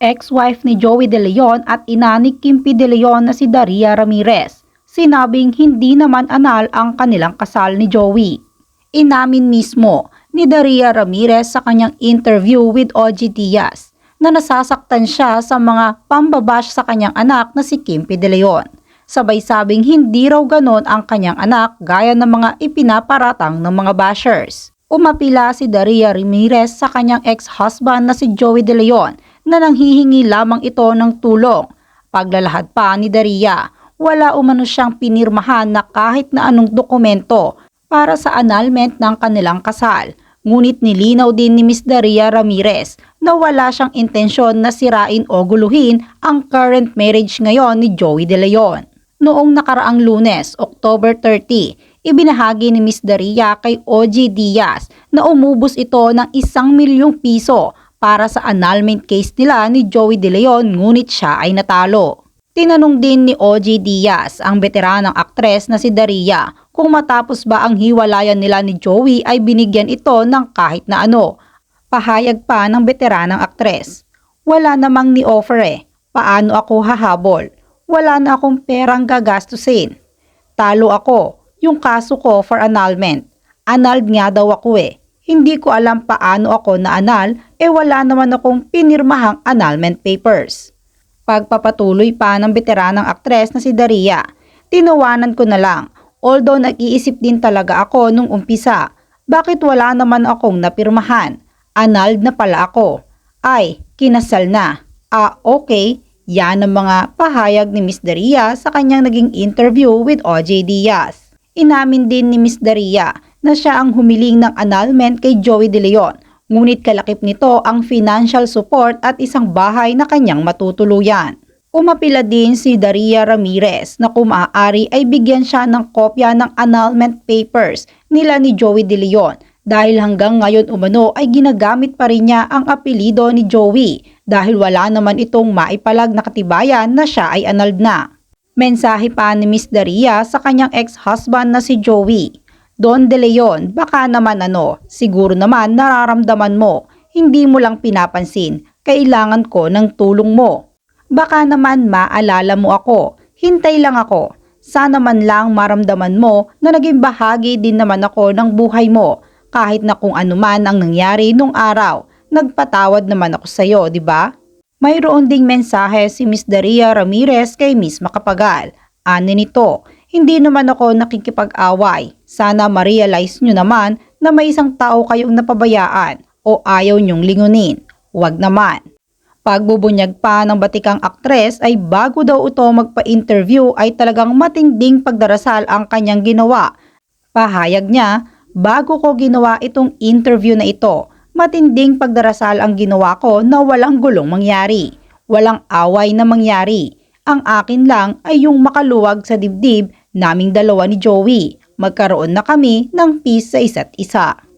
ex-wife ni Joey De Leon at ina ni Kimpi De Leon na si Daria Ramirez. Sinabing hindi naman anal ang kanilang kasal ni Joey. Inamin mismo ni Daria Ramirez sa kanyang interview with OG Diaz na nasasaktan siya sa mga pambabash sa kanyang anak na si Kimpi De Leon. Sabay sabing hindi raw ganon ang kanyang anak gaya ng mga ipinaparatang ng mga bashers. Umapila si Daria Ramirez sa kanyang ex-husband na si Joey De Leon na nanghihingi lamang ito ng tulong. Paglalahad pa ni Daria, wala umano siyang pinirmahan na kahit na anong dokumento para sa annulment ng kanilang kasal. Ngunit nilinaw din ni Miss Daria Ramirez na wala siyang intensyon na sirain o guluhin ang current marriage ngayon ni Joey De Leon. Noong nakaraang lunes, October 30, ibinahagi ni Miss Daria kay OG Diaz na umubos ito ng isang milyong piso para sa annulment case nila ni Joey De Leon ngunit siya ay natalo. Tinanong din ni OG Diaz ang veteranang aktres na si Daria kung matapos ba ang hiwalayan nila ni Joey ay binigyan ito ng kahit na ano. Pahayag pa ng veteranang aktres. Wala namang ni offer eh. Paano ako hahabol? Wala na akong perang gagastusin. Talo ako. Yung kaso ko for annulment. Annulled nga daw ako eh. Hindi ko alam paano ako na anal eh wala naman akong pinirmahang annulment papers. Pagpapatuloy pa ng veteranang aktres na si Daria, tinawanan ko na lang. Although nag-iisip din talaga ako nung umpisa, bakit wala naman akong napirmahan? Annulled na pala ako. Ay, kinasal na. Ah, okay. Yan ang mga pahayag ni Miss Daria sa kanyang naging interview with OJ Diaz. Inamin din ni Miss Daria na siya ang humiling ng annulment kay Joey De Leon, ngunit kalakip nito ang financial support at isang bahay na kanyang matutuluyan. Umapila din si Daria Ramirez na kung maaari ay bigyan siya ng kopya ng annulment papers nila ni Joey De Leon dahil hanggang ngayon umano ay ginagamit pa rin niya ang apelido ni Joey dahil wala naman itong maipalag na katibayan na siya ay annulled na. Mensahe pa ni Miss Daria sa kanyang ex-husband na si Joey. Don De Leon, baka naman ano, siguro naman nararamdaman mo, hindi mo lang pinapansin, kailangan ko ng tulong mo. Baka naman maalala mo ako, hintay lang ako. Sana man lang maramdaman mo na naging bahagi din naman ako ng buhay mo kahit na kung ano man ang nangyari nung araw. Nagpatawad naman ako sa iyo, di ba? Mayroon ding mensahe si Miss Daria Ramirez kay Miss Makapagal. Ano nito? Hindi naman ako nakikipag-away. Sana ma-realize nyo naman na may isang tao kayong napabayaan o ayaw nyong lingunin. Huwag naman. Pagbubunyag pa ng batikang aktres ay bago daw ito magpa-interview ay talagang matinding pagdarasal ang kanyang ginawa. Pahayag niya, bago ko ginawa itong interview na ito, matinding pagdarasal ang ginawa ko na walang gulong mangyari. Walang away na mangyari. Ang akin lang ay yung makaluwag sa dibdib naming dalawa ni Joey. Magkaroon na kami ng peace sa isa't isa.